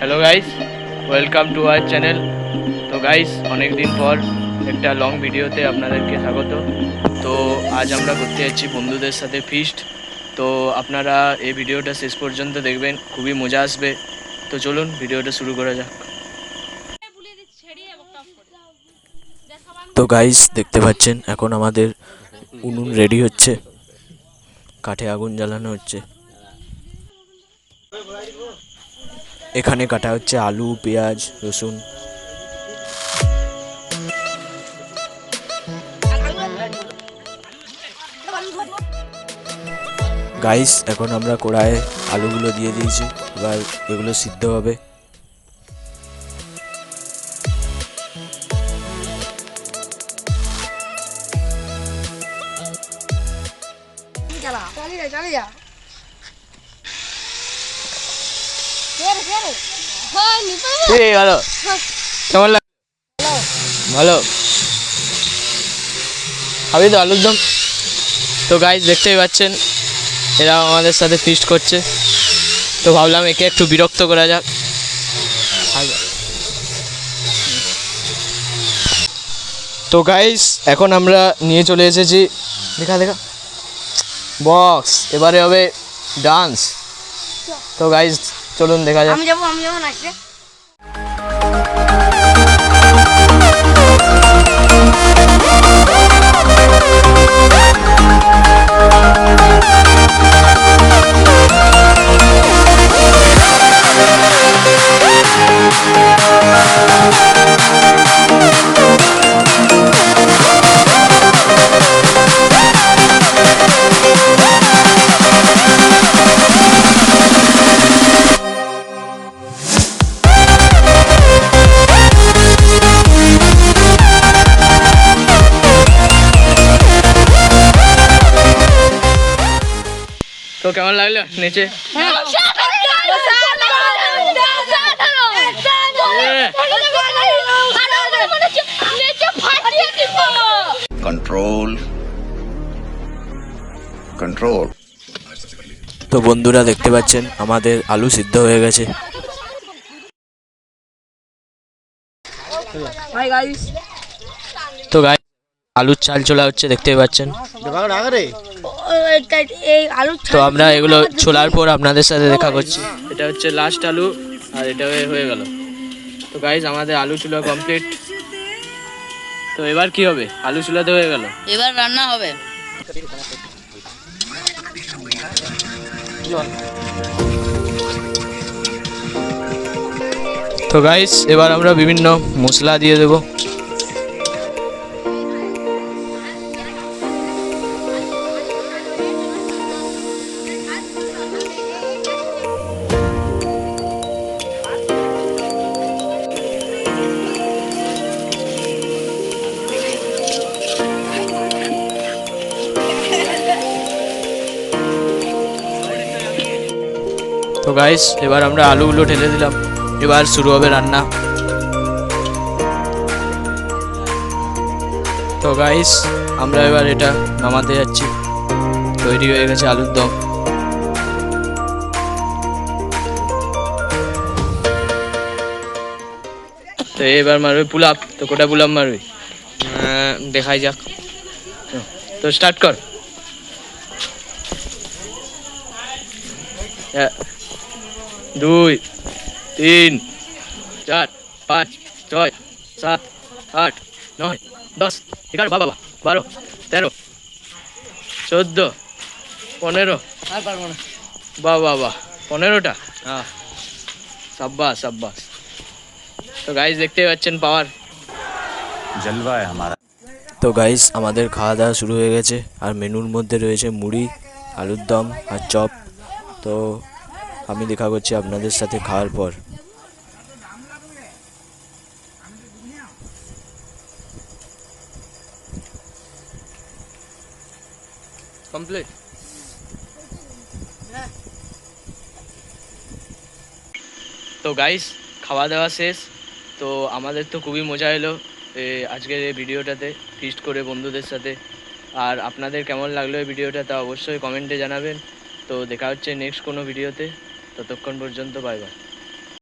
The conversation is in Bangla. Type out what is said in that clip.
Hello guys welcome to our channel তো গাইস অনেক দিন পর একটা লং ভিডিওতে আপনাদেরকে স্বাগত। তো, আজ আমরা করতে যাচ্ছি বন্ধুদের সাথে ফিস্ট তো, আপনারা এই ভিডিওটা শেষ পর্যন্ত দেখবেন। খুবই মজা আসবে। তো, চলুন ভিডিওটা শুরু করা যাক। তো গাইস দেখতে পাচ্ছেন, এখন আমাদের উনুন রেডি হচ্ছে। কাঠে আগুন জ্বালানো হচ্ছে। এখানে কাটা হচ্ছে আলু, পেঁয়াজ, রসুন। গাইস এখন আমরা কড়াইয়ে আলুগুলো দিয়ে দিয়েছি। এবার এগুলো সিদ্ধ হবে। এই ভালো কেমন লাগ ভালো। খাবি তো আলুর দম। তো গাইজ দেখতেই পাচ্ছেন এরা আমাদের সাথে ফিস্ট করছে। তো ভাবলাম একে একটু বিরক্ত করা যাক। তো গাইস এখন আমরা নিয়ে চলে এসেছি। দেখা দেখা। বক্স এবারে হবে ডান্স তো গাইজ চলুন দেখা যাক। আমি যাব আমি যাব নাচতে। তো কেমন লাগল? নিচে? Control. Control. তো বন্ধুরা দেখতে পাচ্ছেন আমাদের আলু সিদ্ধ হয়ে গেছে। তো গাই আলুর চাল চলা হচ্ছে দেখতেই পাচ্ছেন। এই আলু তো আমরা এগুলো ছোলার পর আপনাদের সাথে দেখা করছি। এটা হচ্ছে লাস্ট আলু আর এটা হয়ে- গেল। তো গাইজ আমাদের আলু চুলা কমপ্লিট তো এবার কি হবে? আলু চুলাতে হয়ে গেল। এবার রান্না হবে। তো গাইস এবার আমরা বিভিন্ন মশলা দিয়ে দেব। তো গাইস এবার আমরা আলুগুলো ঢেলে দিলাম। এবার শুরু হবে রান্না। তো গাইস আমরা এবার এটা নামাতে যাচ্ছি। তৈরি হয়ে গেছে আলুর দম। তো এবার মারবে পুলাপ। তো কোটা পুলাপ মারবে? দেখাই যাক। তো স্টার্ট কর। এক, দুই তিন চার পাঁচ ছয় সাত আট নয় দশ এগারো বাবা বারো তেরো চোদ্দ পনেরো বা বা পনেরোটা? হ্যাঁ। সাব্বাস সাব্বাস। তো গাইজ দেখতে পাচ্ছেন পাওয়ার জলবা আমার তো গাইস আমাদের খাওয়া দাওয়া শুরু হয়ে গেছে। আর মেনুর মধ্যে রয়েছে মুড়ি আলুর দম আর চপ। তো আমি দেখা করছি আপনাদের সাথে খাওয়ার পর। কমপ্লিট। তো গাইস খাওয়া দাওয়া শেষ। তো আমাদের তো খুবই মজা এলো আজকের এই ভিডিওটাতে ফিস্ট করে বন্ধুদের সাথে। আর আপনাদের কেমন লাগল এই ভিডিওটা তা অবশ্যই কমেন্টে জানাবেন। তো দেখা হচ্ছে নেক্সট কোনো ভিডিওতে ততক্ষণ পর্যন্ত বাই বাই